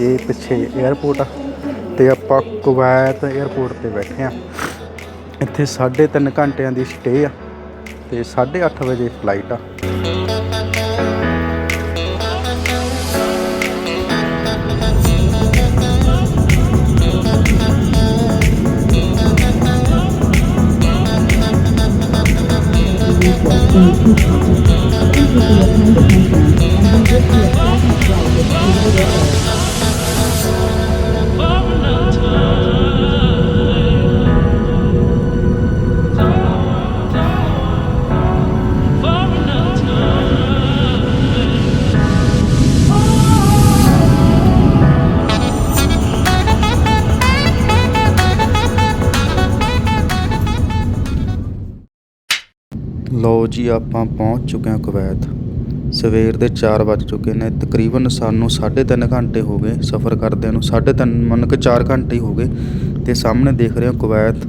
ਇਹ ਪਿੱਛੇ 에ਅਰਪੋਰਟ ਆ ਤੇ ਆਪਾਂ ਕੁਵੈਤ 에ਅਰਪੋਰਟ ਤੇ ਬੈਠੇ ਆ। ਇੱਥੇ 3.5 ਘੰਟਿਆਂ ਦੀ ਸਟੇ ਆ ਤੇ 8:30 ਵਜੇ ਫਲਾਈਟ ਆ। ਲਓ ਜੀ, ਆਪਾਂ ਪਹੁੰਚ ਚੁੱਕੇ ਹਾਂ ਕੁਵੈਤ। ਸਵੇਰ ਦੇ 4 ਵੱਜ ਚੁੱਕੇ ਨੇ, ਤਕਰੀਬਨ ਸਾਨੂੰ 3.5 ਘੰਟੇ ਹੋ ਗਏ ਸਫ਼ਰ ਕਰਦਿਆਂ ਨੂੰ 3.5 ਮੰਨ ਕੇ 4 ਘੰਟੇ ਹੀ ਹੋ ਗਏ ਤੇ ਸਾਹਮਣੇ ਦੇਖ ਰਹੇ ਹਾਂ ਕੁਵੈਤ।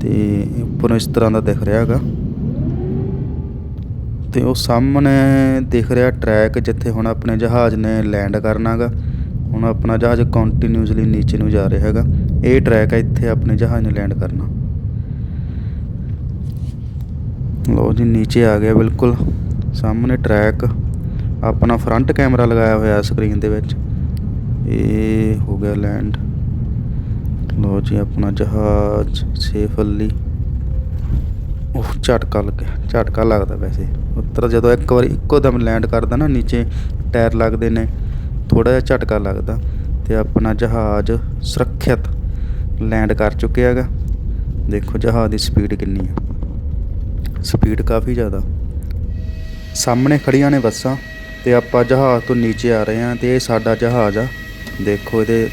ਤੇ ਉੱਪਰੋਂ ਇਸ ਤਰ੍ਹਾਂ ਦਾ ਦਿਖ ਰਿਹਾ ਹੈਗਾ। ਤੇ ਉਹ ਸਾਹਮਣੇ ਦਿਖ ਰਿਹਾ ਟਰੈਕ ਜਿੱਥੇ ਹੁਣ ਆਪਣੇ ਜਹਾਜ਼ ਨੇ ਲੈਂਡ ਕਰਨਾਗਾ ਹੁਣ ਆਪਣਾ ਜਹਾਜ਼ ਕੰਟੀਨਿਊਸਲੀ ਨੀਚੇ ਨੂੰ ਜਾ ਰਿਹਾ ਹੈਗਾ। ਇਹ ਟਰੈਕ ਹੈ ਇੱਥੇ ਆਪਣੇ ਜਹਾਜ਼ ਨੇ ਲੈਂਡ ਕਰਨਾ। ਲਓ ਜੀ, ਨੀਚੇ ਆ ਗਿਆ ਬਿਲਕੁਲ। ਸਾਹਮਣੇ ਟਰੈਕ ਆਪਣਾ ਫਰੰਟ ਕੈਮਰਾ ਲਗਾਇਆ ਹੋਇਆ ਸਕਰੀਨ ਦੇ ਵਿੱਚ। ਇਹ ਹੋ ਗਿਆ ਲੈਂਡ ਲਓ ਜੀ, ਆਪਣਾ ਜਹਾਜ਼ ਸੇਫਲੀ ਉਹ ਝਟਕਾ ਲੱਗਿਆ। ਝਟਕਾ ਲੱਗਦਾ ਵੈਸੇ। ਉੱਤਰ ਜਦੋਂ ਇੱਕ ਵਾਰ ਇੱਕੋ ਦਮ ਲੈਂਡ ਕਰਦਾ ਨਾ, ਨੀਚੇ ਟਾਇਰ ਲੱਗਦੇ ਨੇ ਥੋੜਾ ਜਿਹਾ ਝਟਕਾ ਲੱਗਦਾ। ਤੇ ਆਪਣਾ ਜਹਾਜ਼ ਸੁਰੱਖਿਅਤ ਲੈਂਡ ਕਰ ਚੁੱਕਿਆ ਹੈਗਾ। ਦੇਖੋ ਜਹਾਜ਼ ਦੀ ਸਪੀਡ ਕਿੰਨੀ ਹੈ ਸਪੀਡ ਕਾਫੀ ਜ਼ਿਆਦਾ। ਸਾਹਮਣੇ ਖੜੀਆਂ ਨੇ ਬੱਸਾਂ ਤੇ ਆਪਾਂ ਜਹਾਜ਼ ਤੋਂ ਨੀਚੇ ਆ ਰਹੇ ਹਾਂ ਤੇ ਇਹ ਸਾਡਾ ਜਹਾਜ਼ ਆ। ਦੇਖੋ ਇਹਦੇ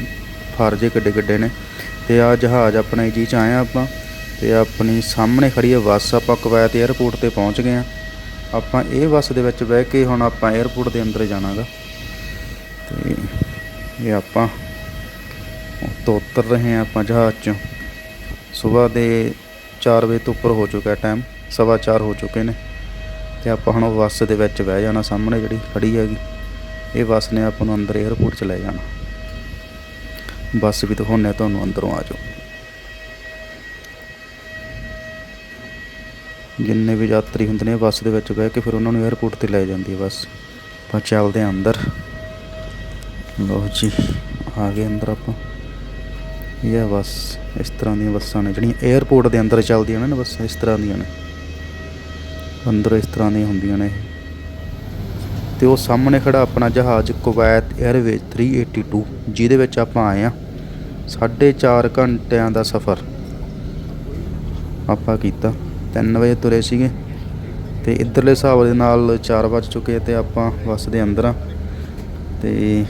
ਫਰਜੇ ਕਿੱਡੇ ਕਿੱਡੇ ਨੇ। ਤੇ ਆ ਜਹਾਜ਼ ਆਪਣਾ ਜੀ ਚ ਆਏ ਆ ਆਪਾਂ ਤੇ ਆਪਣੀ ਸਾਹਮਣੇ ਖੜੀ ਹੈ ਬੱਸ ਆਪਾਂ ਕੁਵੈਤ 에ਅਰਪੋਰਟ ਤੇ ਪਹੁੰਚ ਗਏ ਆ ਆਪਾਂ ਇਹ ਬੱਸ ਦੇ ਵਿੱਚ ਬਹਿ ਕੇ ਹੁਣ ਆਪਾਂ 에ਅਰਪੋਰਟ ਦੇ ਅੰਦਰ ਜਾਣਾਗਾ। ਤੇ ਇਹ ਆਪਾਂ ਤੋਂ ਉਤਰ ਰਹੇ ਹਾਂ ਆਪਾਂ ਜਹਾਜ਼ ਚੋਂ। ਸਵੇਰ ਦੇ 4 ਵਜੇ ਤੋਂ ਉੱਪਰ ਹੋ ਚੁੱਕਾ ਟਾਈਮ ਸਵਾ ਚਾਰ ਹੋ ਚੁੱਕੇ ਨੇ ਤੇ ਆਪਾਂ ਹੁਣ ਉਹ ਬੱਸ ਦੇ ਵਿੱਚ ਬਹਿ ਜਾਣਾ ਸਾਹਮਣੇ ਜਿਹੜੀ ਖੜੀ ਹੈਗੀ। ਇਹ ਬੱਸ ਨੇ ਆਪਾਂ ਨੂੰ ਅੰਦਰ 에ਅਰਪੋਰਟ ਚ ਲੈ ਜਾਣਾ। ਬੱਸ ਵੀ ਤਾਂ ਦਿਖਾਉਂਦੇ ਤੁਹਾਨੂੰ ਅੰਦਰੋਂ ਆ ਜਾਓ। ਜਿੰਨੇ ਵੀ ਯਾਤਰੀ ਹੁੰਦੇ ਨੇ ਬੱਸ ਦੇ ਵਿੱਚ ਬਹਿ ਕੇ ਫਿਰ ਉਹਨਾਂ ਨੂੰ 에ਅਰਪੋਰਟ ਤੇ ਲੈ ਜਾਂਦੀ ਹੈ ਬੱਸ। ਆਪਾਂ ਚੱਲਦੇ ਆਂ ਅੰਦਰ। ਲੋ ਜੀ, ਆ ਗਏ ਅੰਦਰ ਆਪਾਂ। ਇਹ ਬੱਸ, ਇਸ ਤਰ੍ਹਾਂ ਦੀਆਂ ਬੱਸਾਂ ਨੇ ਜਿਹੜੀਆਂ 에ਅਰਪੋਰਟ ਦੇ ਅੰਦਰ ਚੱਲਦੀਆਂ ਨੇ ਨਾ ਬੱਸਾਂ, ਇਸ ਤਰ੍ਹਾਂ ਦੀਆਂ ਨੇ। ਅੰਦਰ ਇਸ ਤਰ੍ਹਾਂ ਦੀਆਂ ਹੁੰਦੀਆਂ ਨੇ। ਇਹ। ਤੇ ਉਹ ਸਾਹਮਣੇ ਖੜਾ ਆਪਣਾ ਜਹਾਜ਼ ਕੁਵੈਤ 에ਅਰਵੇਜ਼ 382 ਜਿਹਦੇ ਵਿੱਚ ਆਪਾਂ ਆਏ ਆ 4.5 ਘੰਟਿਆਂ ਦਾ ਸਫ਼ਰ ਆਪਾਂ ਕੀਤਾ। 3 ਵਜੇ ਤੁਰੇ ਸੀਗੇ ਤੇ ਇਧਰਲੇ ਹਿਸਾਬ ਦੇ ਨਾਲ 4 ਵੱਜ ਚੁੱਕੇ ਤੇ ਆਪਾਂ ਬੱਸ ਦੇ ਅੰਦਰ ਆ ਤੇ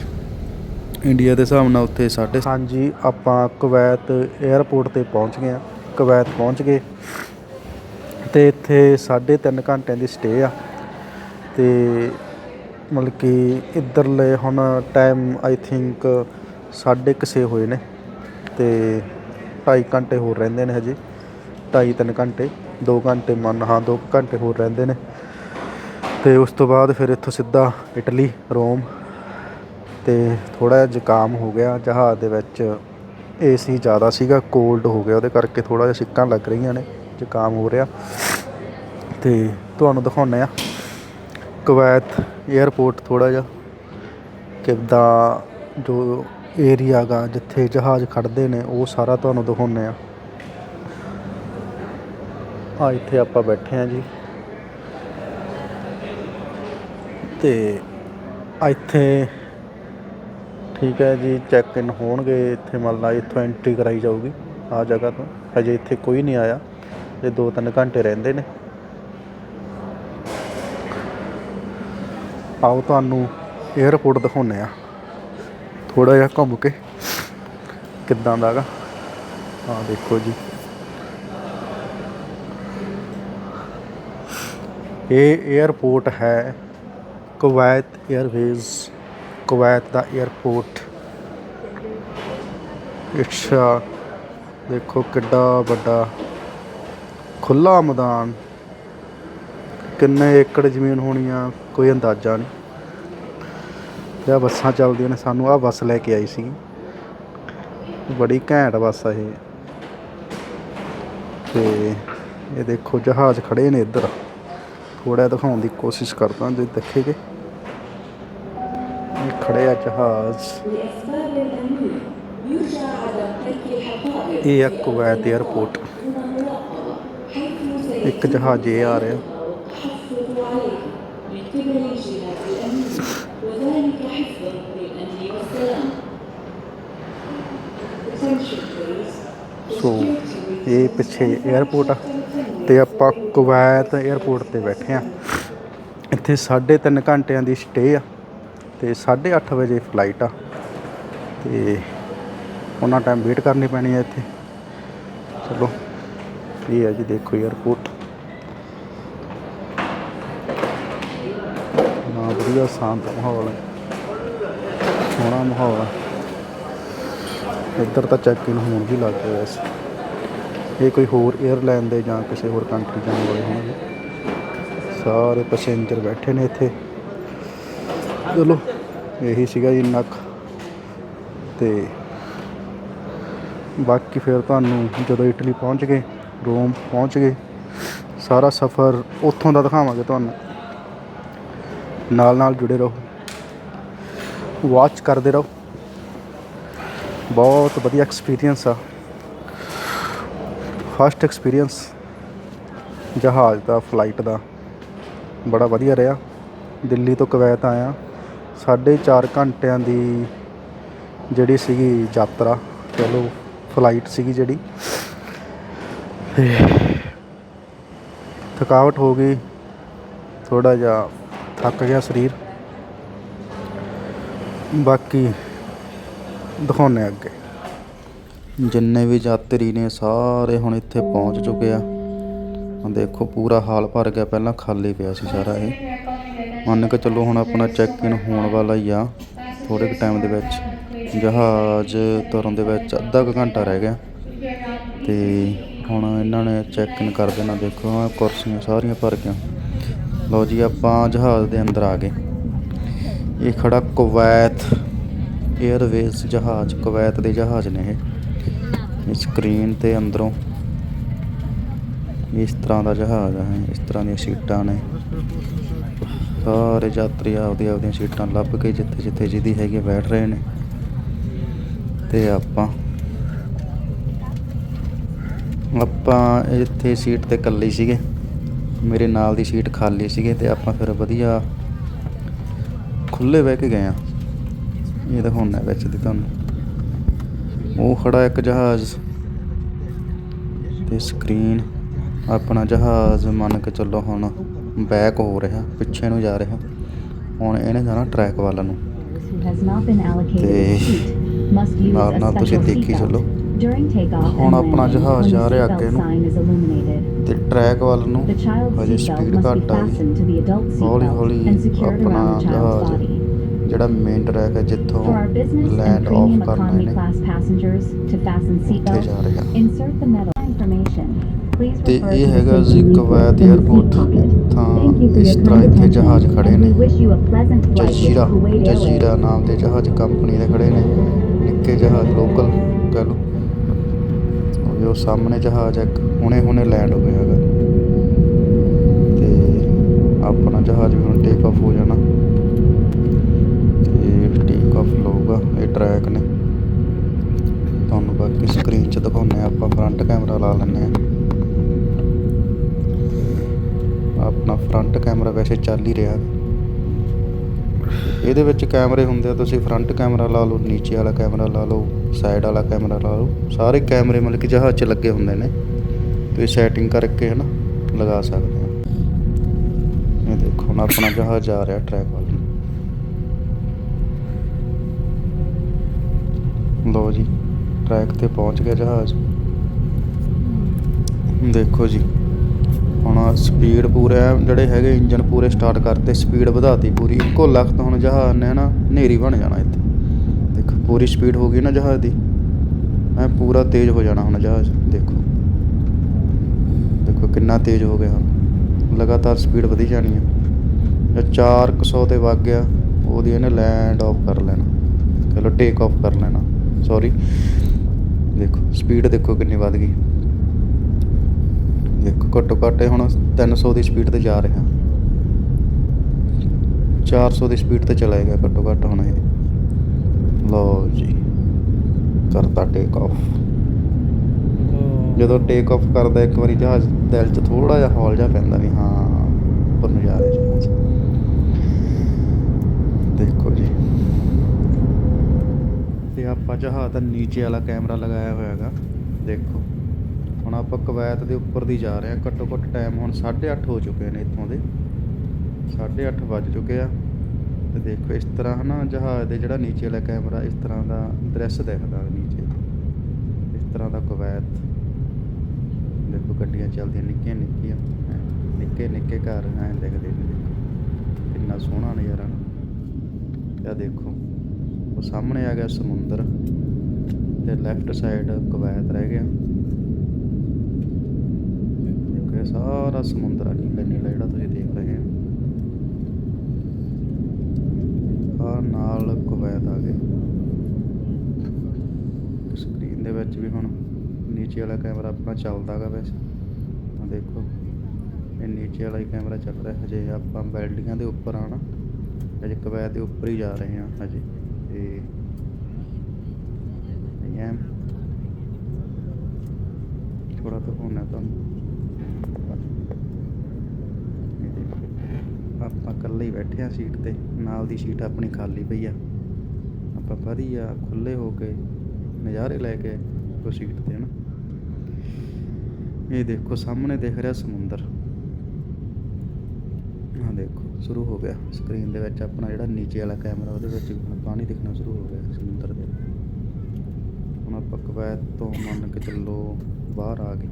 ਇੰਡੀਆ ਦੇ ਹਿਸਾਬ ਨਾਲ ਉੱਥੇ ਸਾਢੇ ਹਾਂਜੀ, ਆਪਾਂ ਕੁਵੈਤ 에ਅਰਪੋਰਟ ਤੇ ਪਹੁੰਚ ਗਏ ਆ ਕੁਵੈਤ ਪਹੁੰਚ ਗਏ। ਤੇ ਇੱਥੇ 3.5 ਘੰਟਿਆਂ ਦੀ ਸਟੇ ਆ। ਤੇ ਮਤਲਬ ਕਿ ਇੱਧਰਲੇ ਹੁਣ ਟਾਈਮ ਆਈ ਥਿੰਕ 6:30 ਹੋਏ ਨੇ ਤੇ 2.5 ਘੰਟੇ ਹੋਰ ਰਹਿੰਦੇ ਨੇ ਹਜੇ। 2.5 ਘੰਟੇ 2 ਘੰਟੇ ਮੰਨ, ਹਾਂ 2 ਘੰਟੇ ਹੋਰ ਰਹਿੰਦੇ ਨੇ। ਤੇ ਉਸ ਤੋਂ ਬਾਅਦ ਫਿਰ ਇੱਥੋਂ ਸਿੱਧਾ ਇਟਲੀ, ਰੋਮ ਤੇ ਥੋੜਾ ਜਿਹਾ ਜ਼ੁਕਾਮ ਹੋ ਗਿਆ। ਜਹਾਜ਼ ਦੇ ਵਿੱਚ ਏਸੀ ਜ਼ਿਆਦਾ ਸੀਗਾ ਕੋਲਡ ਹੋ ਗਿਆ, ਉਹਦੇ ਕਰਕੇ ਥੋੜਾ ਜਿਹਾ ਸਿੱਕਾਂ ਲੱਗ ਰਹੀਆਂ ਨੇ। 'ਚ ਜ਼ੁਕਾਮ ਹੋ ਰਿਹਾ। ਤੇ ਤੁਹਾਨੂੰ ਦਿਖਾਉਂਦੇ ਆ ਕਵੈਤ 에ਅਰਪੋਰਟ ਥੋੜਾ ਜਿਹਾ। ਕਿੱਦਾਂ ਜੋ ਏਰੀਆ ਗਾ ਜਿੱਥੇ ਜਹਾਜ਼ ਖੜਦੇ ਨੇ, ਉਹ ਸਾਰਾ ਤੁਹਾਨੂੰ ਦਿਖਾਉਂਦੇ ਆ ਆ ਇੱਥੇ ਆਪਾਂ ਬੈਠੇ ਆ ਜੀ। ਤੇ ਇੱਥੇ ਠੀਕ ਹੈ ਜੀ ਚੈੱਕ ਇਨ ਹੋਣਗੇ। ਇੱਥੇ ਮੰਨ ਲਾ ਇੱਥੋਂ ਐਂਟਰੀ ਕਰਾਈ ਜਾਊਗੀ। ਆ ਜਗ੍ਹਾ ਤੋਂ। ਹਜੇ ਇੱਥੇ ਕੋਈ ਨਹੀਂ ਆਇਆ। ਜੇ 2-3 ਘੰਟੇ ਰਹਿੰਦੇ ਨੇ। ਆਓ ਤੁਹਾਨੂੰ 에어ਪੋਰਟ ਦਿਖਾਉਨੇ ਆ ਥੋੜਾ ਜਿਹਾ ਘੁੰਮ ਕੇ ਕਿੱਦਾਂ ਦਾਗਾ ਆ ਦੇਖੋ ਜੀ। ਇਹ 에어ਪੋਰਟ ਹੈ ਕੁਵੈਤ 에ਅਰਵੇਜ਼ ਕੁਵੈਤ ਦਾ 에어ਪੋਰਟ ਇਟਸ ਦੇਖੋ ਕਿੱਡਾ ਵੱਡਾ ਖੁੱਲਾ ਮੈਦਾਨ, ਕਿੰਨੇ ਏਕੜ ਜ਼ਮੀਨ ਹੋਣੀ ਆ, ਕੋਈ ਅੰਦਾਜ਼ਾ ਨਹੀਂ। ਤੇ ਆ ਬੱਸਾਂ ਚੱਲਦੀਆਂ ਨੇ, ਸਾਨੂੰ ਆ ਬੱਸ ਲੈ ਕੇ ਆਈ ਸੀ। ਬੜੀ ਘੈਂਟ ਬੱਸ ਆ ਇਹ। ਤੇ ਇਹ ਦੇਖੋ, ਜਹਾਜ਼ ਖੜੇ ਨੇ ਇੱਧਰ। ਥੋੜਾ ਦਿਖਾਉਣ ਦੀ ਕੋਸ਼ਿਸ਼ ਕਰਦਾ, ਜੇ ਦੇਖੇਗੇ। ਇਹ ਖੜੇ ਆ ਜਹਾਜ਼। ਇਹ ਆ ਕੁਵੈਤ 에ਅਰਪੋਰਟ ਇੱਕ ਜਹਾਜ਼ ਇਹ ਆ ਰਿਹਾ। ਸੋ ਇਹ ਪਿੱਛੇ 에어ਪੋਰਟ ਆ ਤੇ ਆਪਾਂ ਕੁਵੈਤ 에어ਪੋਰਟ ਤੇ ਬੈਠੇ ਆ। ਇੱਥੇ 3.5 ਘੰਟਿਆਂ ਦੀ ਸਟੇ ਆ ਤੇ 8:30 ਵਜੇ ਫਲਾਈਟ ਆ। ਤੇ ਉਹਨਾਂ ਟਾਈਮ ਵੇਟ ਕਰਨੀ ਪੈਣੀ ਹੈ ਇੱਥੇ। ਚਲੋ। ਇਹ ਹੈ ਜੀ, ਦੇਖੋ 에ਅਰਪੋਰਟ ਨਾ ਵਧੀਆ ਸ਼ਾਂਤ ਮਾਹੌਲ ਹੈ। ਸੋਹਣਾ ਮਾਹੌਲ ਹੈ। ਇੱਧਰ ਤਾਂ ਚੈੱਕ ਇਨ ਹੋਣ ਵੀ ਲੱਗ ਗਿਆ ਵੈਸੇ ਇਹ ਕੋਈ ਹੋਰ 에ਅਰਲਾਈਨ ਦੇ ਜਾਂ ਕਿਸੇ ਹੋਰ ਕੰਟਰੀ ਜਾਣ ਵਾਲੇ ਹੋਣਗੇ। ਸਾਰੇ ਪੈਸੇਂਜਰ ਬੈਠੇ ਨੇ ਇੱਥੇ। ਚਲੋ, ਇਹੀ ਸੀਗਾ ਜੀ ਨੱਕ। ਤੇ ਬਾਕੀ ਫਿਰ ਤੁਹਾਨੂੰ ਜਦੋਂ ਇਟਲੀ ਪਹੁੰਚ ਗਏ ਰੋਮ ਪਹੁੰਚ ਗਏ। ਸਾਰਾ ਸਫ਼ਰ ਉੱਥੋਂ ਦਾ ਦਿਖਾਵਾਂਗੇ ਤੁਹਾਨੂੰ। ਨਾਲ ਨਾਲ ਜੁੜੇ ਰਹੋ। ਵਾਚ ਕਰਦੇ ਰਹੋ। ਬਹੁਤ ਵਧੀਆ ਐਕਸਪੀਰੀਅੰਸ ਆ। ਫਸਟ ਐਕਸਪੀਰੀਅੰਸ ਜਹਾਜ਼ ਦਾ ਫਲਾਈਟ ਦਾ। ਬੜਾ ਵਧੀਆ ਰਿਹਾ। ਦਿੱਲੀ ਤੋਂ ਕਵੈਤ ਆਇਆ। ਸਾਢੇ ਚਾਰ ਘੰਟਿਆਂ ਦੀ ਜਿਹੜੀ ਸੀਗੀ ਯਾਤਰਾ ਚਲੋ ਫਲਾਈਟ ਸੀਗੀ ਜਿਹੜੀ। ਤੇ ਥਕਾਵਟ ਹੋ ਗਈ ਥੋੜਾ ਜਿਹਾ ਥੱਕ ਗਿਆ ਸਰੀਰ। ਬਾਕੀ ਦਿਖਾਉਂਦੇ ਹਾਂ ਅੱਗੇ। ਜਿੰਨੇ ਵੀ ਯਾਤਰੀ ਨੇ ਸਾਰੇ ਹੁਣ ਇੱਥੇ ਪਹੁੰਚ ਚੁੱਕੇ ਆ। ਦੇਖੋ ਪੂਰਾ ਹਾਲ ਭਰ ਗਿਆ, ਪਹਿਲਾਂ ਖਾਲੀ ਪਿਆ ਸੀ ਸਾਰਾ ਇਹ। ਮੰਨ ਕੇ ਚੱਲੋ ਹੁਣ ਆਪਣਾ ਚੈੱਕ ਇਨ ਹੋਣ ਵਾਲਾ ਹੀ ਆ ਥੋੜੇ ਕੁ ਟਾਈਮ ਦੇ ਵਿੱਚ। ਜਹਾਜ਼ ਤੁਰਨ ਦੇ ਵਿੱਚ ਅੱਧਾ ਕੁ ਘੰਟਾ ਰਹਿ ਗਿਆ। ਤੇ ਹੁਣ ਇਹਨਾਂ ਨੇ ਚੈੱਕ ਇਨ ਕਰ ਦੇਣਾ, ਦੇਖੋ, ਆਹ ਕੁਰਸੀਆਂ ਸਾਰੀਆਂ ਭਰ ਗਈਆਂ। ਲਓ ਜੀ, ਆਪਾਂ ਜਹਾਜ਼ ਦੇ ਅੰਦਰ ਆ ਗਏ। ਇਹ ਖੜਾ ਕੁਵੈਤ 에ਅਰਵੇਜ਼ ਜਹਾਜ਼, ਕੁਵੈਤ ਦੇ ਜਹਾਜ਼ ਨੇ ਇਹ। ਸਕਰੀਨ ਤੇ ਅੰਦਰੋਂ ਇਸ ਤਰ੍ਹਾਂ ਦਾ ਜਹਾਜ਼ ਹੈ ਇਸ ਤਰ੍ਹਾਂ ਦੀਆਂ ਸੀਟਾਂ ਨੇ। ਸਾਰੇ ਯਾਤਰੀ ਆਪਦੀ ਆਪਦੀਆਂ ਸੀਟਾਂ ਲੱਭ ਕੇ ਜਿੱਥੇ ਜਿੱਥੇ ਜਿਹਦੀ ਹੈਗੀ ਬੈਠ ਰਹੇ ਨੇ। ਤੇ ਆਪਾਂ ਆਪਾਂ ਇੱਥੇ ਸੀਟ ਤੇ ਇਕੱਲੇ ਸੀਗੇ। ਮੇਰੇ ਨਾਲ ਦੀ ਸੀਟ ਖਾਲੀ ਸੀਗੇ ਤੇ ਆਪਾਂ ਫਿਰ ਵਧੀਆ ਖੁੱਲੇ ਬਹਿ ਕੇ ਗਏ ਆ ਇਹ ਦਿਖਾਉਣਾ ਵਿੱਚ ਦੀ ਤੁਹਾਨੂੰ। ਉਹ ਖੜਾ ਇੱਕ ਜਹਾਜ਼ ਤੇ ਸਕਰੀਨ ਆਪਣਾ ਜਹਾਜ਼ ਮੰਨ ਕੇ ਚੱਲੋ ਹੁਣ ਬੈਕ ਹੋ ਰਿਹਾ ਪਿੱਛੇ ਨੂੰ ਜਾ ਰਿਹਾ। ਹੁਣ ਇਹਨੇ ਜਾਣਾ ਟਰੈਕ ਵੱਲ ਨੂੰ। ਤੇ ਨਾਲ ਨਾਲ ਤੁਸੀਂ ਦੇਖੀ ਚੱਲੋ। ਹੁਣ ਆਪਣਾ ਜਹਾਜ਼ ਜਾ ਰਿਹਾ ਅੱਗੇ ਨੂੰ। ਤੇ ਟਰੈਕ ਵੱਲ ਨੂੰ ਹਜੇ ਸਪੀਡ ਘੱਟ ਆ ਹੌਲੀ ਹੌਲੀ ਆਪਣਾ ਜਹਾਜ਼. ਜਿਹੜਾ ਮੇਨ ਟਰੈਕ ਹੈ ਜਿੱਥੋਂ ਲੈਂਡ ਆਫ ਕਰਨਾ fasten ਉੱਥੇ ਜਾ ਰਿਹਾ ਤੇ ਇਹ ਹੈਗਾ ਜੀ ਕੁਵੈਤ 에ਅਰਪੋਰਟ. ਤਾਂ ਇਸ ਤਰ੍ਹਾਂ ਇੱਥੇ ਜਹਾਜ਼ ਖੜੇ ਨੇ ਜਜ਼ੀਰਾ ਜਜ਼ੀਰਾ. ਨਾਮ ਦੇ ਜਹਾਜ਼ ਕੰਪਨੀ ਦੇ ਖੜੇ ਨੇ ਨਿੱਕੇ ਜਹਾਜ਼ ਲੋਕਲ ਕਹ ਲਓ ਉਹ ਸਾਹਮਣੇ ਜਹਾਜ਼ ਇੱਕ ਹੁਣੇ ਹੁਣੇ ਲੈਂਡ ਹੋ ਗਿਆ ਹੈਗਾ। ਤੇ ਆਪਣਾ ਜਹਾਜ਼ ਵੀ ਹੁਣ ਟੇਕ ਆਫ ਹੋ ਜਾਣਾ। ਤੇ ਟੇਕ ਆਫ ਲਊਗਾ, ਇਹ ਟਰੈਕ ਨੇ। ਤੁਹਾਨੂੰ ਬਾਕੀ ਸਕਰੀਨ 'ਚ ਦਿਖਾਉਂਦੇ ਹਾਂ, ਆਪਾਂ ਫਰੰਟ ਕੈਮਰਾ ਲਾ ਲੈਂਦੇ ਆ ਆਪਣਾ ਫਰੰਟ ਕੈਮਰਾ ਵੈਸੇ ਚੱਲ ਹੀ ਰਿਹਾ। ਇਹਦੇ ਵਿੱਚ ਕੈਮਰੇ ਹੁੰਦੇ ਆ, ਤੁਸੀਂ ਫਰੰਟ ਕੈਮਰਾ ਲਾ ਲਓ, ਨੀਚੇ ਵਾਲਾ ਕੈਮਰਾ ਲਾ ਲਓ ਸਾਈਡ ਵਾਲਾ ਕੈਮਰਾ ਲਾ ਲਓ, ਸਾਰੇ ਕੈਮਰੇ ਮਤਲਬ ਕਿ ਜਹਾਜ਼ 'ਚ ਲੱਗੇ ਹੁੰਦੇ ਨੇ, ਤੁਸੀਂ ਸੈਟਿੰਗ ਕਰਕੇ ਹਨਾ, ਲਗਾ ਸਕਦੇ ਹੋ। ਇਹ ਦੇਖੋ, ਹੁਣ ਆਪਣਾ ਜਹਾਜ਼ ਜਾ ਰਿਹਾ ਟਰੈਕ ਵੱਲ। ਨੂੰ। ਲਓ ਜੀ ਟਰੈਕ ਤੇ ਪਹੁੰਚ ਗਿਆ ਜਹਾਜ਼। ਦੇਖੋ ਜੀ। ਹੁਣ ਸਪੀਡ ਪੂਰੇ ਜਿਹੜੇ ਹੈਗੇ ਇੰਜਨ ਪੂਰੇ ਸਟਾਰਟ ਕਰਤੇ ਸਪੀਡ ਵਧਾਤੀ ਪੂਰੀ। ਇੱਕੋ ਲਖਤ ਹੁਣ ਜਹਾਜ਼ ਨੇ ਨਾ, ਹਨੇਰੀ ਬਣ ਜਾਣਾ ਇੱਥੇ। ਦੇਖੋ, ਪੂਰੀ ਸਪੀਡ ਹੋ ਗਈ ਨਾ ਜਹਾਜ਼ ਦੀ। ਐ ਪੂਰਾ ਤੇਜ਼ ਹੋ ਜਾਣਾ ਹੁਣ ਜਹਾਜ਼, ਦੇਖੋ। ਦੇਖੋ ਕਿੰਨਾ ਤੇਜ਼ ਹੋ ਗਿਆ। ਹੁਣ ਲਗਾਤਾਰ ਸਪੀਡ ਵਧੀ ਜਾਣੀ ਹੈ ਜਾਂ 400 ਤੇ ਵਗ ਗਿਆ, ਉਹਦੀ ਇਹਨੇ ਲੈਂਡ ਆਫ ਕਰ ਲੈਣਾ। ਚਲੋ ਟੇਕ ਆਫ ਕਰ ਲੈਣਾ। ਸੌਰੀ ਦੇਖੋ ਸਪੀਡ ਦੇਖੋ ਕਿੰਨੀ ਵੱਧ ਗਈ। ਘੱਟੋ ਘੱਟ ਹੁਣ 300 ਦੀ ਸਪੀਡ ਤੇ ਜਾ ਰਿਹਾ। 400 ਦੀ ਸਪੀਡ ਤੇ ਚਲਾਏਗਾ ਘੱਟੋ ਘੱਟ ਹੁਣ ਇਹ। ਲਓ ਜੀ ਕਰਤਾ ਟੇਕ ਆਫ ਜਦੋਂ ਟੇਕ ਆਫ ਕਰਦਾ ਇੱਕ ਵਾਰੀ ਜਹਾਜ਼ ਦਿਲ 'ਚ ਥੋੜਾ ਜਿਹਾ ਹੌਲ ਜਿਹਾ ਪੈਂਦਾ ਵੀ ਹਾਂ ਉੱਪਰ ਨੂੰ ਜਾ ਰਿਹਾ ਜਹਾਜ਼। ਦੇਖੋ ਜੀ। ਤੇ ਆਪਾਂ ਜਹਾਜ਼ ਦਾ ਨੀਚੇ ਵਾਲਾ ਕੈਮਰਾ ਲਗਾਇਆ ਹੋਇਆ ਹੈਗਾ। ਦੇਖੋ। ਹੁਣ ਆਪਾਂ ਕਵੈਤ ਦੇ ਉੱਪਰ ਦੀ ਜਾ ਰਹੇ ਹਾਂ। ਘੱਟੋ ਘੱਟ ਟਾਈਮ ਹੁਣ 8:30 ਹੋ ਚੁੱਕੇ ਨੇ ਇੱਥੋਂ ਦੇ। 8:30 ਵੱਜ ਚੁੱਕੇ ਆ। ਤੇ ਦੇਖੋ ਇਸ ਤਰ੍ਹਾਂ ਹਨਾ, ਜਹਾਜ਼ ਦੇ ਜਿਹੜਾ ਨੀਚੇ ਵਾਲਾ ਕੈਮਰਾ ਇਸ ਤਰ੍ਹਾਂ ਦਾ ਦ੍ਰਿਸ਼ ਦਿਖਦਾ ਨੀਚੇ ਇਸ ਤਰ੍ਹਾਂ ਦਾ ਕਵੈਤ। ਦੇਖੋ ਗੱਡੀਆਂ ਚੱਲਦੀਆਂ ਨਿੱਕੀਆਂ ਨਿੱਕੀਆਂ। ਨਿੱਕੇ ਨਿੱਕੇ ਘਰ ਐਂ ਦਿਖਦੇ ਨੇ ਦੇਖੋ। ਕਿੰਨਾ ਸੋਹਣਾ ਨਜ਼ਾਰਾ ਨਾ। ਇਹ ਦੇਖੋ, ਉਹ ਸਾਹਮਣੇ ਆ ਗਿਆ ਸਮੁੰਦਰ। ਤੇ ਲੈਫਟ ਸਾਈਡ ਕਵੈਤ ਰਹਿ ਗਿਆ। ਦੇਖੋ ਸਾਰਾ ਸਮੁੰਦਰ ਆ, ਨੀਲਾ ਨੀਲਾ ਜਿਹੜਾ ਤੁਸੀਂ ਦੇਖ ਰਹੇ ਹੋ। ਆ ਨਾਲ ਕਵੈਤ ਆ ਗਏ। ਸਕਰੀਨ ਦੇ ਵਿੱਚ ਵੀ ਹੁਣ ਨੀਚੇ ਵਾਲਾ ਕੈਮਰਾ ਆਪਣਾ ਚੱਲਦਾ ਗਾ ਵੈਸੇ। ਆ ਦੇਖੋ, ਇਹ ਨੀਚੇ ਵਾਲਾ ਹੀ ਕੈਮਰਾ ਚੱਲ ਰਿਹਾ, ਹਜੇ ਆਪਾਂ ਬਿਲਡਿੰਗਾਂ ਦੇ ਉੱਪਰ ਆ ਹਜੇ ਕਵੈਤ ਦੇ ਉੱਪਰ ਹੀ ਜਾ ਰਹੇ ਹਾਂ, ਹਜੇ। ਤੇ ਇਹ ਥੋੜਾ ਤਾਂ ਹੋਣਾ ਤੁਹਾਨੂੰ ਇਹ ਦੇਖੋ ਆਪਾਂ ਇਕੱਲੇ ਹੀ ਬੈਠੇ ਆ ਸੀਟ ਤੇ, ਨਾਲ ਦੀ ਸੀਟ ਆਪਣੀ ਖਾਲੀ ਪਈ ਆ। ਆਪਾਂ ਵਧੀਆ ਖੁੱਲੇ ਹੋ ਕੇ, ਨਜ਼ਾਰੇ ਲੈ ਕੇ ਕੋ ਸੀਟ ਤੇ ਨਾ ਇਹ ਦੇਖੋ, ਸਾਹਮਣੇ ਦਿਖ ਰਿਹਾ ਸਮੁੰਦਰ। ਆ ਦੇਖੋ, ਸ਼ੁਰੂ ਹੋ ਗਿਆ। ਸਕਰੀਨ ਦੇ ਵਿੱਚ ਆਪਣਾ ਜਿਹੜਾ ਨੀਚੇ ਵਾਲਾ ਕੈਮਰਾ ਉਹਦੇ ਵਿੱਚ ਵੀ ਪਾਣੀ ਦਿਖਣਾ ਸ਼ੁਰੂ ਹੋ ਗਿਆ ਸਮੁੰਦਰ ਦੇ ਹੁਣ ਆਪਾਂ ਕਵੈਤ ਤੋਂ ਮੰਨ ਕੇ ਚੱਲੋ ਬਾਹਰ ਆ ਗਏ।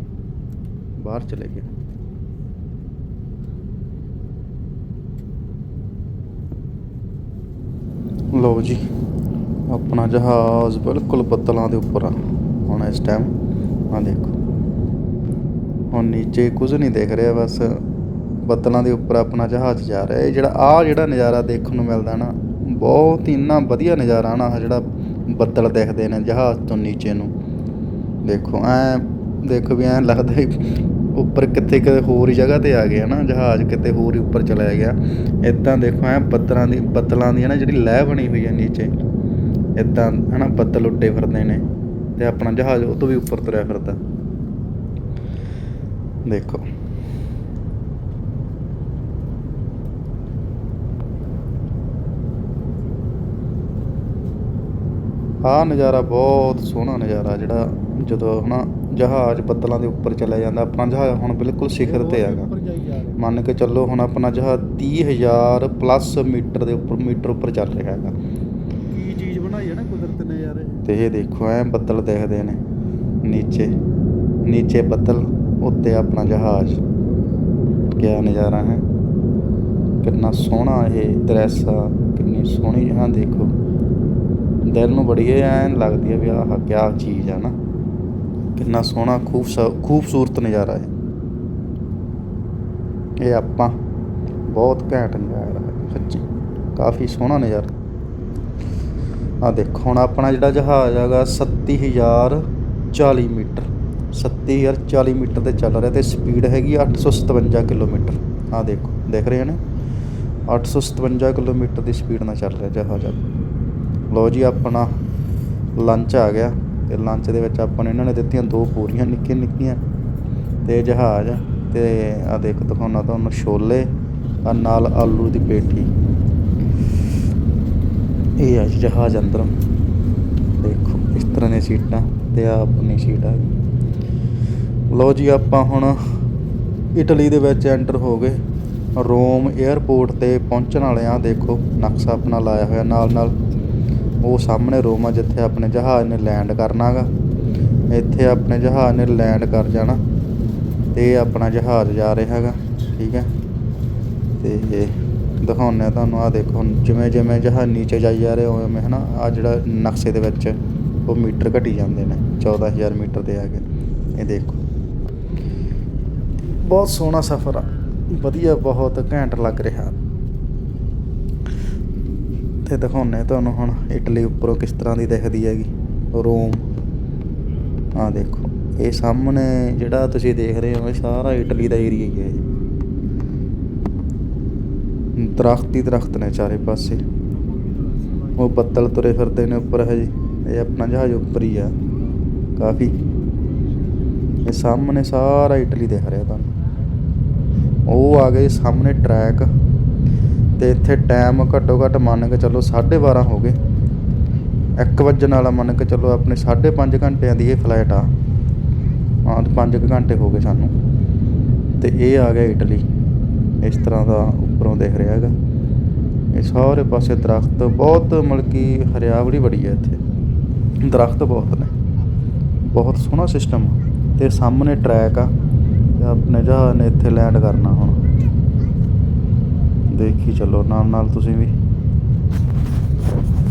ਬਾਹਰ ਚਲੇ ਗਏ। ਲਓ ਜੀ, ਆਪਣਾ ਜਹਾਜ਼ ਬਿਲਕੁਲ ਬੱਦਲਾਂ ਦੇ ਉੱਪਰ ਆ। ਹੁਣ ਇਸ ਟਾਈਮ ਆ ਦੇਖੋ। ਹੁਣ ਨੀਚੇ ਕੁਝ ਨਹੀਂ ਦਿਖ ਰਿਹਾ, ਬਸ ਬੱਦਲਾਂ ਦੇ ਉੱਪਰ ਆਪਣਾ ਜਹਾਜ਼ ਜਾ ਰਿਹਾ। ਇਹ ਜਿਹੜਾ ਆ ਜਿਹੜਾ ਨਜ਼ਾਰਾ ਦੇਖਣ ਨੂੰ ਮਿਲਦਾ ਨਾ, ਬਹੁਤ ਹੀ ਇੰਨਾ ਵਧੀਆ ਨਜ਼ਾਰਾ ਨਾ, ਆਹ ਜਿਹੜਾ ਬੱਦਲ ਦਿਖਦੇ ਨੇ ਜਹਾਜ਼ ਤੋਂ ਨੀਚੇ ਨੂੰ। ਦੇਖੋ, ਐ, ਦੇਖੋ ਵੀ ਐ ਲੱਗਦਾ ਉੱਪਰ ਕਿਤੇ ਕਿਤੇ ਹੋਰ ਹੀ ਜਗ੍ਹਾ ਤੇ ਆ ਗਏ ਨਾ, ਜਹਾਜ਼ ਕਿਤੇ ਹੋਰ ਹੀ ਉੱਪਰ ਚਲਾ ਗਿਆ। ਇਦਾਂ ਦੇਖੋ ਐ ਬੱਦਲਾਂ ਦੀ ਬੱਦਲਾਂ ਦੀ ਨਾ ਜਿਹੜੀ ਲਹਿ ਬਣੀ ਹੋਈ ਹੈ ਨੀਚੇ ਇਦਾਂ ਹਨਾ ਬੱਦਲ ਉੱਡੇ ਫਿਰਦੇ ਨੇ ਤੇ ਆਪਣਾ ਜਹਾਜ਼ ਉਹ ਤੋਂ ਵੀ ਉੱਪਰ ਤੁਰਿਆ ਫਿਰਦਾ। ਦੇਖੋ। ਆਹ ਨਜ਼ਾਰਾ ਬਹੁਤ ਸੋਹਣਾ ਨਜ਼ਾਰਾ ਜਿਹੜਾ ਜਦੋਂ ਹਨਾ ਜਹਾਜ਼ ਬੱਦਲਾਂ ਦੇ ਉੱਪਰ ਚਲਾ ਜਾਂਦਾ ਆਪਣਾ ਜਹਾਜ਼ ਹੁਣ ਬਿਲਕੁਲ ਸਿਖਰ ਤੇ ਹੈਗਾ। ਮੰਨ ਕੇ ਚੱਲੋ ਹੁਣ ਆਪਣਾ ਜਹਾਜ਼ 30000 ਪਲੱਸ ਮੀਟਰ ਦੇ ਉੱਪਰ ਮੀਟਰ ਉੱਪਰ ਚੱਲ ਰਿਹਾ ਹੈਗਾ। ਕੀ ਚੀਜ਼ ਬਣਾਈ ਹੈ ਨਾ ਕੁਦਰਤ ਨੇ ਯਾਰ ਤੇ ਇਹ ਦੇਖੋ ਐ ਬੱਦਲ ਦਿਖਦੇ ਨੇ। ਨੀਚੇ ਨੀਚੇ ਬੱਦਲ ਉੱਤੇ ਆਪਣਾ ਜਹਾਜ਼। ਕਿਆ ਨਜ਼ਾਰਾ ਹੈ। ਕਿੰਨਾ ਸੋਹਣਾ ਇਹ ਦ੍ਰਿਸ਼ ਆ ਕਿੰਨੀ ਸੋਹਣੀ ਹਾਂ ਦੇਖੋ। ਦਿਲ ਨੂੰ ਬੜੀ ਐਨ ਲੱਗਦੀ ਹੈ ਵੀ ਆਹ ਕਿਆ ਚੀਜ਼ ਆ ਨਾ। ਕਿੰਨਾ ਸੋਹਣਾ, ਖੂਬਸੂ, ਖੂਬਸੂਰਤ ਨਜ਼ਾਰਾ ਹੈ। ਇਹ ਆਪਾਂ ਬਹੁਤ ਘੈਂਟ ਨਜ਼ਾਰਾ ਹੈ, ਸੱਚੀ। ਕਾਫੀ ਸੋਹਣਾ ਨਜ਼ਾਰਾ। ਆ ਦੇਖੋ, ਹੁਣ ਆਪਣਾ ਜਿਹੜਾ ਜਹਾਜ਼ ਹੈਗਾ 37040 ਮੀਟਰ। 37040 ਮੀਟਰ ਤੇ ਚੱਲ ਰਿਹਾ ਤੇ ਸਪੀਡ ਹੈਗੀ ਆ 857 ਕਿਲੋਮੀਟਰ। ਆ ਦੇਖੋ, ਦੇਖ ਰਹੇ ਨੇ? 857 ਕਿਲੋਮੀਟਰ ਦੀ ਸਪੀਡ ਨਾਲ ਚੱਲ ਰਿਹਾ ਜਹਾਜ਼। ਲਓ ਜੀ, ਆਪਣਾ ਲੰਚ ਆ ਗਿਆ। ਤੇ ਲੰਚ ਦੇ ਵਿੱਚ ਆਪਾਂ ਨੇ ਇਹਨਾਂ ਨੇ ਦਿੱਤੀਆਂ ਦੋ ਪੂਰੀਆਂ ਨਿੱਕੀਆਂ ਨਿੱਕੀਆਂ ਤੇ ਜਹਾਜ਼ ਤੇ ਆ ਦੇਖ ਦਿਖਾਉਣਾ ਤੁਹਾਨੂੰ ਛੋਲੇ, ਆ ਨਾਲ ਆਲੂ ਦੀ ਪੇਠੀ। ਇਹ ਆ ਜੀ ਜਹਾਜ਼ ਅੰਦਰ। ਦੇਖੋ, ਇਸ ਤਰ੍ਹਾਂ ਦੀਆਂ ਸੀਟਾਂ ਤੇ ਆ ਆਪਣੀ ਸੀਟ ਆ ਗਈ। ਲਓ ਜੀ, ਆਪਾਂ ਹੁਣ ਇਟਲੀ ਦੇ ਵਿੱਚ ਐਂਟਰ ਹੋ ਗਏ। ਰੋਮ 에ਅਰਪੋਰਟ ਤੇ ਪਹੁੰਚਣ ਵਾਲੇ ਆ, ਦੇਖੋ, ਨਕਸ਼ਾ ਆਪਣਾ ਲਾਇਆ ਹੋਇਆ ਨਾਲ ਨਾਲ ਉਹ ਸਾਹਮਣੇ ਰੋਮ ਆ ਜਿੱਥੇ ਆਪਣੇ ਜਹਾਜ਼ ਨੇ ਲੈਂਡ ਕਰਨਾਗਾ। ਇੱਥੇ ਆਪਣੇ ਜਹਾਜ਼ ਨੇ ਲੈਂਡ ਕਰ ਜਾਣਾ ਤੇ ਇਹ ਆਪਣਾ ਜਹਾਜ਼ ਜਾ ਰਿਹਾ ਹੈਗਾ, ਠੀਕ ਹੈ। ਤੇ ਦਿਖਾਉਂਦੇ ਆ ਤੁਹਾਨੂੰ ਆ ਦੇਖੋ ਜਿਵੇਂ ਜਿਵੇਂ ਜਹਾਜ਼ ਨੀਚੇ ਜਾਈ ਜਾ ਰਿਹਾ, ਉਵੇਂ ਹੈ ਨਾ ਆ ਜਿਹੜਾ ਨਕਸ਼ੇ ਦੇ ਵਿੱਚ ਉਹ ਮੀਟਰ ਘਟੀ ਜਾਂਦੇ ਨੇ 14000 ਮੀਟਰ ਦੇ ਆ ਗਏ ਇਹ ਦੇਖੋ। ਬਹੁਤ ਸੋਹਣਾ ਸਫ਼ਰ ਆ, ਵਧੀਆ, ਬਹੁਤ ਘੈਂਟ ਲੱਗ ਰਿਹਾ। ਤੇ ਦਿਖਾਉਂਦੇ ਤੁਹਾਨੂੰ ਹੁਣ, ਇਟਲੀ ਉੱਪਰੋਂ ਕਿਸ ਤਰ੍ਹਾਂ ਦੀ ਦਿਖਦੀ ਹੈਗੀ, ਰੋਮ। ਆ ਦੇਖੋ, ਇਹ ਸਾਹਮਣੇ ਜਿਹੜਾ ਤੁਸੀਂ ਦੇਖ ਰਹੇ ਹੋ, ਇਹ ਸਾਰਾ ਇਟਲੀ ਦਾ ਏਰੀਆ ਹੀ ਹੈ ਦਰਖਤ ਹੀ ਦਰਖਤ ਨੇ ਚਾਰੇ ਪਾਸੇ। ਉਹ ਬੱਦਲ ਤੁਰੇ ਫਿਰਦੇ ਨੇ ਉੱਪਰ ਹਜੇ ਇਹ ਆਪਣਾ ਜਹਾਜ਼ ਉੱਪਰ ਹੀ ਆ। ਕਾਫੀ। ਇਹ ਸਾਹਮਣੇ ਸਾਰਾ ਇਟਲੀ ਦਿਖ ਰਿਹਾ ਤੁਹਾਨੂੰ। ਉਹ ਆ ਗਏ ਸਾਹਮਣੇ ਟਰੈਕ ਤੇ ਇੱਥੇ ਟਾਈਮ ਘੱਟੋ ਘੱਟ ਮੰਨ ਕੇ ਚੱਲੋ 12:30 ਹੋ ਗਏ। 1 ਵਜਣ ਵਾਲਾ ਮੰਨ ਕੇ ਚੱਲੋ ਆਪਣੇ 5.5 ਘੰਟਿਆਂ ਦੀ ਇਹ ਫਲਾਈਟ ਆ। ਹਾਂ 5 ਘੰਟੇ ਹੋ ਗਏ ਸਾਨੂੰ। ਤੇ ਇਹ ਆ ਗਿਆ ਇਟਲੀ ਇਸ ਤਰ੍ਹਾਂ ਦਾ ਉੱਪਰੋਂ ਦੇਖ ਰਿਹਾ ਹੈਗਾ। ਇਹ ਸਾਰੇ ਪਾਸੇ ਦਰਖਤ ਬਹੁਤ ਮਤਲਬ ਕਿ ਹਰਿਆਵਲੀ ਬੜੀ ਹੈ ਇੱਥੇ। ਦਰਖਤ ਬਹੁਤ ਨੇ। ਬਹੁਤ ਸੋਹਣਾ ਸਿਸਟਮ ਤੇ ਸਾਹਮਣੇ ਟਰੈਕ ਆ। ਤੇ ਆਪਣੇ ਜਹਾਜ਼ ਨੇ ਇੱਥੇ ਲੈਂਡ ਕਰਨਾ ਹੁਣ। ਦੇਖੀ ਚੱਲੋ, ਨਾਲ ਨਾਲ ਤੁਸੀਂ ਵੀ।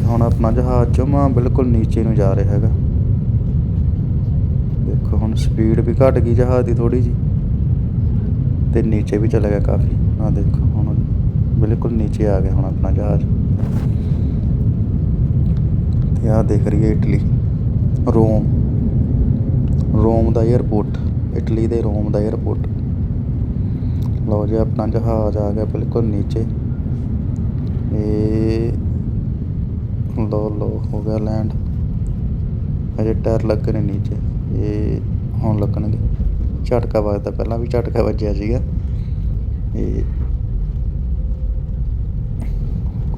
ਹੁਣ ਆਪਣਾ ਜਹਾਜ਼ ਜਮਾ ਬਿਲਕੁਲ ਨੀਚੇ ਨੂੰ ਜਾ ਰਿਹਾ ਹੈਗਾ। ਦੇਖੋ, ਹੁਣ ਸਪੀਡ ਵੀ ਘਟ ਗਈ ਜਹਾਜ਼ ਦੀ ਥੋੜੀ ਜੀ ਤੇ ਨੀਚੇ ਵੀ ਚਲਾ ਗਿਆ ਕਾਫੀ। ਆ ਦੇਖੋ, ਹੁਣ ਬਿਲਕੁਲ ਨੀਚੇ ਆ ਗਿਆ ਹੁਣ ਆਪਣਾ ਜਹਾਜ਼। ਤੇ ਆ ਦੇਖ ਰਹੀ ਹੈ ਇਟਲੀ। ਰੋਮ। ਰੋਮ ਦਾ 에ਅਰਪੋਰਟ ਇਟਲੀ ਦੇ ਰੋਮ ਦਾ 에ਅਰਪੋਰਟ ਲਓ ਜੀ, ਆਪਣਾ ਜਹਾਜ਼ ਆ ਗਿਆ ਬਿਲਕੁਲ ਨੀਚੇ। ਇਹ ਲੋ ਲੋ ਹੋ ਗਿਆ ਲੈਂਡ ਅਜੇ ਟਾਇਰ ਲੱਗੇ ਨੇ ਨੀਚੇ। ਇਹ ਹੁਣ ਲੱਗਣਗੇ। ਝਟਕਾ ਵੱਜਦਾ, ਪਹਿਲਾਂ ਵੀ ਝਟਕਾ ਵੱਜਿਆ ਸੀਗਾ। ਇਹ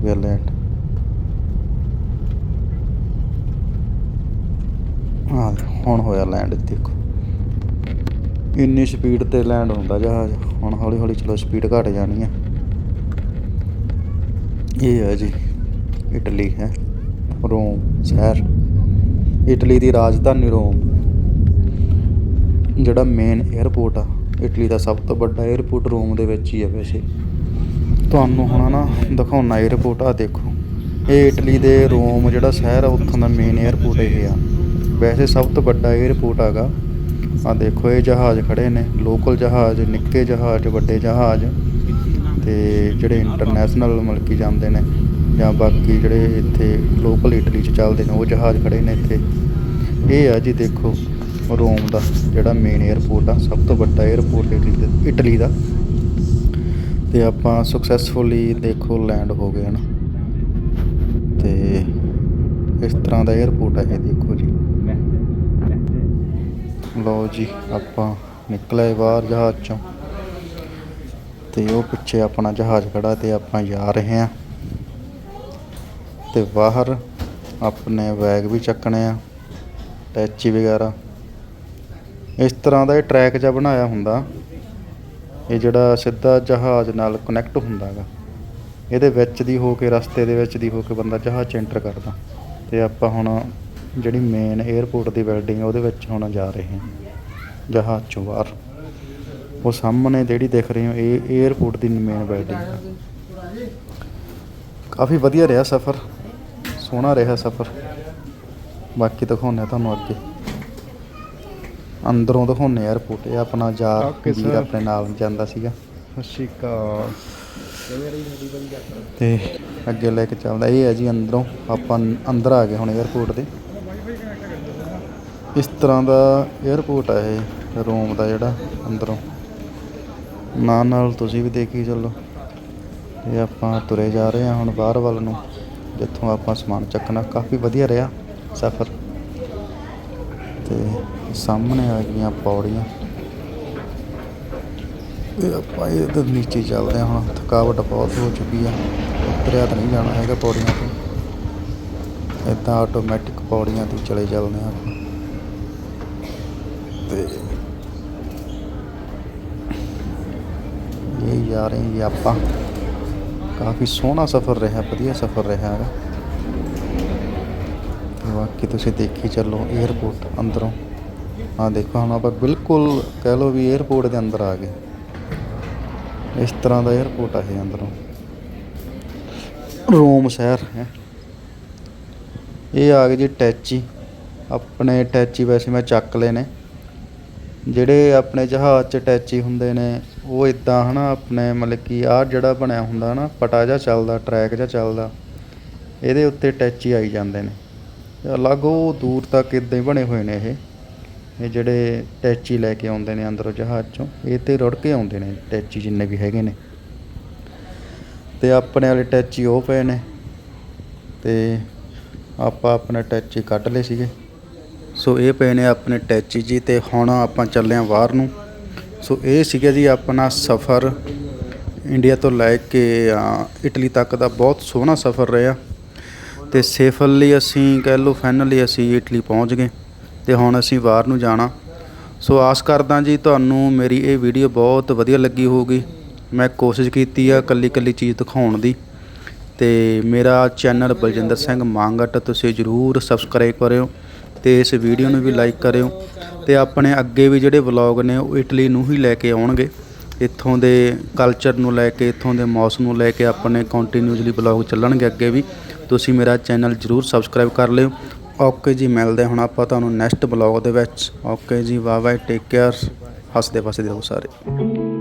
ਗਿਆ ਲੈਂਡ ਹਾਂ ਹੁਣ ਹੋਇਆ ਲੈਂਡ ਦੇਖੋ। ਇੰਨੀ ਸਪੀਡ ਤੇ ਲੈਂਡ ਹੁੰਦਾ ਜਹਾਜ਼। ਹੁਣ ਹੌਲੀ ਹੌਲੀ ਚਲੋ ਸਪੀਡ ਘਟ ਜਾਣੀ ਆ। ਇਹ ਹੈ ਜੀ, ਇਟਲੀ ਹੈ, ਰੋਮ, ਸ਼ਹਿਰ। ਇਟਲੀ ਦੀ ਰਾਜਧਾਨੀ ਰੋਮ। ਜਿਹੜਾ ਮੇਨ 에ਅਰਪੋਰਟ ਆ, ਇਟਲੀ ਦਾ ਸਭ ਤੋਂ ਵੱਡਾ 에ਅਰਪੋਰਟ ਰੋਮ ਦੇ ਵਿੱਚ ਹੀ ਆ ਵੈਸੇ। ਤੁਹਾਨੂੰ ਹੁਣ ਨਾ ਦਿਖਾਉਣਾ 에ਅਰਪੋਰਟ ਆ ਦੇਖੋ। ਇਹ ਇਟਲੀ ਦੇ ਰੋਮ ਜਿਹੜਾ ਸ਼ਹਿਰ ਆ, ਉੱਥੋਂ ਦਾ ਮੇਨ 에ਅਰਪੋਰਟ ਇਹ ਆ। ਵੈਸੇ ਸਭ ਤੋਂ ਵੱਡਾ 에ਅਰਪੋਰਟ ਹੈਗਾ। ਆ ਦੇਖੋ, ਇਹ ਜਹਾਜ਼ ਖੜੇ ਨੇ। ਲੋਕਲ ਜਹਾਜ਼, ਨਿੱਕੇ ਜਹਾਜ਼, ਵੱਡੇ ਜਹਾਜ਼ ਤੇ ਜਿਹੜੇ ਇੰਟਰਨੈਸ਼ਨਲ ਮਲਕੀ ਜਾਂਦੇ ਨੇ ਜਾਂ ਬਾਕੀ ਜਿਹੜੇ ਇੱਥੇ ਲੋਕਲ ਇਟਲੀ 'ਚ ਚੱਲਦੇ ਨੇ, ਉਹ ਜਹਾਜ਼ ਖੜੇ ਨੇ ਇੱਥੇ। ਇਹ ਆ ਜੀ ਦੇਖੋ, ਰੋਮ ਦਾ ਜਿਹੜਾ ਮੇਨ 에어ਪੋਰਟ ਆ, ਸਭ ਤੋਂ ਵੱਡਾ 에어ਪੋਰਟ ਇਟਲੀ ਦਾ। ਤੇ ਆਪਾਂ ਸਕਸੈਸਫੁਲੀ ਦੇਖੋ ਲੈਂਡ ਹੋ ਗਏ ਹਨ। ਤੇ ਇਸ ਤਰ੍ਹਾਂ ਦਾ 에어ਪੋਰਟ ਹੈ ਇਹ ਦੇਖੋ ਜੀ। ਲਓ ਜੀ, ਆਪਾਂ ਨਿਕਲੇ ਬਾਹਰ ਜਹਾਜ਼ ਚੋਂ। ਤੇ ਉਹ ਪਿੱਛੇ ਆਪਣਾ ਜਹਾਜ਼ ਖੜਾ ਤੇ ਆਪਾਂ ਜਾ ਰਹੇ ਹਾਂ। ਤੇ ਬਾਹਰ ਆਪਣੇ ਬੈਗ ਵੀ ਚੱਕਣੇ ਆ, ਟੈਚੀ ਵਗੈਰਾ। ਇਸ ਤਰ੍ਹਾਂ ਦਾ ਇਹ ਟਰੈਕ ਜਿਹਾ ਬਣਾਇਆ ਹੁੰਦਾ। ਇਹ ਜਿਹੜਾ ਸਿੱਧਾ ਜਹਾਜ਼ ਨਾਲ ਕਨੈਕਟ ਹੁੰਦਾ ਹੈਗਾ ਇਹਦੇ ਵਿੱਚ ਦੀ ਹੋ ਕੇ, ਰਸਤੇ ਦੇ ਵਿੱਚ ਦੀ ਹੋ ਕੇ ਬੰਦਾ ਜਹਾਜ਼ 'ਚ ਐਂਟਰ ਕਰਦਾ। ਤੇ ਆਪਾਂ ਹੁਣ ਜਿਹੜੀ ਮੇਨ 에ਅਰਪੋਰਟ ਦੀ ਬਿਲਡਿੰਗ ਉਹਦੇ ਵਿੱਚ ਹੁਣ ਜਾ ਰਹੇ ਹਾਂ। ਜਹਾਜ਼ ਚੋਂ ਬਾਹਰ। ਉਹ ਸਾਹਮਣੇ ਜਿਹੜੀ ਦੇਖ ਰਹੇ ਹੋ ਇਹ 에ਅਰਪੋਰਟ ਦੀ ਮੇਨ ਬਿਲਡਿੰਗ ਹੈ ਕਾਫੀ ਵਧੀਆ ਰਿਹਾ ਸਫ਼ਰ। ਸੋਹਣਾ ਰਿਹਾ ਸਫ਼ਰ। ਬਾਕੀ ਦਿਖਾਉਣੇ ਆ ਤੁਹਾਨੂੰ ਅੱਗੇ। ਅੰਦਰੋਂ ਦਿਖਾਉਣੇ ਆ ਇਹ ਆਪਣਾ ਜਾ ਵੀਰ ਆਪਣੇ ਨਾਲ ਜਾਂਦਾ ਸੀਗਾ। ਸ਼ਿਕਾ ਤੇ ਅੱਗੇ ਲੈ ਕੇ ਚੱਲਦਾ ਇਹ ਹੈ ਜੀ ਅੰਦਰੋਂ। ਆਪਾਂ ਅੰਦਰ ਆ ਗਏ ਹੁਣ 에ਅਰਪੋਰਟ ਦੇ। ਇਸ ਤਰ੍ਹਾਂ ਦਾ 에ਅਰਪੋਰਟ ਹੈ ਇਹ, ਰੋਮ ਦਾ ਜਿਹੜਾ ਅੰਦਰੋਂ। ਨਾਲ ਨਾਲ ਤੁਸੀਂ ਵੀ ਦੇਖੀ ਚੱਲੋ। ਇਹ ਆਪਾਂ ਤੁਰੇ ਜਾ ਰਹੇ ਹਾਂ ਹੁਣ ਬਾਹਰ ਵੱਲ ਨੂੰ, ਜਿੱਥੋਂ ਆਪਾਂ ਸਮਾਨ ਚੱਕਣਾ। ਕਾਫੀ ਵਧੀਆ ਰਿਹਾ ਸਫ਼ਰ। ਤੇ ਸਾਹਮਣੇ ਆ ਗਈਆਂ ਪੌੜੀਆਂ। ਇਹ ਆਪਾਂ ਇਹਦੇ ਨੀਚੇ ਚੱਲਦੇ ਹਾਂ ਹੁਣ। ਥਕਾਵਟ ਬਹੁਤ ਹੋ ਚੁੱਕੀ ਆ। ਉਤਰਿਆ ਤਾਂ ਨਹੀਂ ਜਾਣਾ ਹੈਗਾ ਪੌੜੀਆਂ ਤੋਂ। ਇਦਾਂ ਆਟੋਮੈਟਿਕ ਪੌੜੀਆਂ ਤੇ ਚਲੇ ਚੱਲਦੇ ਹਾਂ ਆਪਾਂ। ਤੇ ਇਹ ਜਾ ਰਹੇ ਹਾਂ ਆਪਾਂ। ਕਾਫੀ ਸੋਹਣਾ ਸਫ਼ਰ ਰਿਹਾ, ਵਧੀਆ ਸਫ਼ਰ ਰਿਹਾ ਹੈਗਾ। ਬਾਕੀ ਤੁਸੀਂ ਦੇਖੀ ਚੱਲੋ 에어ਪੋਰਟ ਅੰਦਰੋਂ। ਆ ਦੇਖੋ, ਹੁਣ ਆਪਾਂ ਬਿਲਕੁਲ ਕਹਿ ਲਓ ਵੀ 에어ਪੋਰਟ ਦੇ ਅੰਦਰ ਆ ਗਏ। ਇਸ ਤਰ੍ਹਾਂ ਦਾ 에어ਪੋਰਟ ਆ ਇਹ ਅੰਦਰੋਂ। ਰੋਮ ਸ਼ਹਿਰ ਹੈ। ਇਹ ਆ ਗਏ ਜੀ ਟੈਚੀ। ਆਪਣੇ ਟੈਚੀ ਵੈਸੇ ਮੈਂ ਚੱਕ ਲਏ ਨੇ। ਜਿਹੜੇ ਆਪਣੇ ਜਹਾਜ਼ 'ਚ ਅਟੈਚੀ ਹੁੰਦੇ ਨੇ, ਉਹ ਇੱਦਾਂ ਹੈ ਨਾ ਆਪਣੇ ਮਤਲਬ ਕਿ ਆਹ ਜਿਹੜਾ ਬਣਿਆ ਹੁੰਦਾ ਨਾ ਪਟਾ ਜਿਹਾ ਚੱਲਦਾ ਟਰੈਕ ਜਿਹਾ ਚੱਲਦਾ, ਇਹਦੇ ਉੱਤੇ ਅਟੈਚੀ ਆਈ ਜਾਂਦੇ ਨੇ। ਅਲੱਗ ਉਹ ਦੂਰ ਤੱਕ ਇੱਦਾਂ ਹੀ ਬਣੇ ਹੋਏ ਨੇ ਇਹ। ਇਹ ਜਿਹੜੇ ਟੈਚੀ ਲੈ ਕੇ ਆਉਂਦੇ ਨੇ ਅੰਦਰੋਂ ਜਹਾਜ਼ ਚੋਂ, ਇਹ ਤੇ ਰੁੜ ਕੇ ਆਉਂਦੇ ਨੇ ਟੈਚੀ ਜਿੰਨੇ ਵੀ ਹੈਗੇ ਨੇ। ਤੇ ਆਪਣੇ ਵਾਲੇ ਟੈਚੀ ਉਹ ਪਏ ਨੇ, ਤੇ ਆਪਾਂ ਆਪਣੇ ਟੈਚੀ ਕੱਢ ਲਏ ਸੀਗੇ। ਸੋ ਇਹ ਪਏ ਨੇ ਆਪਣੇ ਟੈਚੀ ਜੀ ਤੇ ਹੁਣ ਆਪਾਂ ਚੱਲੇ ਹਾਂ ਬਾਹਰ ਨੂੰ। ਸੋ ਇਹ ਸੀਗਾ ਜੀ ਆਪਣਾ ਸਫ਼ਰ। ਇੰਡੀਆ ਤੋਂ ਲੈ ਕੇ ਇਟਲੀ ਤੱਕ ਦਾ ਬਹੁਤ ਸੋਹਣਾ ਸਫ਼ਰ ਰਿਹਾ। ਤੇ ਸੇਫਲੀ ਅਸੀਂ ਕਹਿ ਲਓ ਫਾਈਨਲੀ ਅਸੀਂ ਇਟਲੀ ਪਹੁੰਚ ਗਏ ਤੇ ਹੁਣ ਅਸੀਂ ਬਾਹਰ ਨੂੰ ਜਾਣਾ। ਸੋ ਆਸ ਕਰਦਾ ਜੀ ਤੁਹਾਨੂੰ ਮੇਰੀ ਇਹ ਵੀਡੀਓ ਬਹੁਤ ਵਧੀਆ ਲੱਗੀ ਹੋਊਗੀ। ਮੈਂ ਕੋਸ਼ਿਸ਼ ਕੀਤੀ ਆ ਕੱਲੀ ਕੱਲੀ ਚੀਜ਼ ਦਿਖਾਉਣ ਦੀ। ਤੇ ਮੇਰਾ ਚੈਨਲ ਬਲਜਿੰਦਰ ਸਿੰਘ ਮੰਗਟ, ਤੁਸੀਂ ਜਰੂਰ ਸਬਸਕ੍ਰਾਈਬ ਕਰਿਓ। ਤੇ ਇਸ ਵੀਡੀਓ ਨੂੰ ਵੀ ਲਾਈਕ ਕਰਿਓ ਤੇ ਆਪਣੇ ਅੱਗੇ ਵੀ ਜਿਹੜੇ ਵਲੌਗ ਨੇ ਉਹ ਇਟਲੀ ਨੂੰ ਹੀ ਲੈ ਕੇ ਆਉਣਗੇ। ਇੱਥੋਂ ਦੇ ਕਲਚਰ ਨੂੰ ਲੈ ਕੇ, ਇੱਥੋਂ ਦੇ ਮੌਸਮ ਨੂੰ ਲੈ ਕੇ ਆਪਣੇ ਕੰਟੀਨਿਊਸਲੀ ਵਲੌਗ ਚੱਲਣਗੇ ਅੱਗੇ ਵੀ। ਤੁਸੀਂ ਮੇਰਾ ਚੈਨਲ ਜਰੂਰ ਸਬਸਕ੍ਰਾਈਬ ਕਰ ਲਿਓ। ਓਕੇ ਜੀ, ਮਿਲਦੇ ਹੁਣ ਆਪਾਂ ਤੁਹਾਨੂੰ ਨੈਕਸਟ ਵਲੌਗ ਦੇ ਵਿੱਚ। ਓਕੇ ਜੀ ਬਾਏ ਬਾਏ ਟੇਕ ਕੇਅਰ ਹੱਸਦੇ ਵਸਦੇ ਰਹੋ ਸਾਰੇ।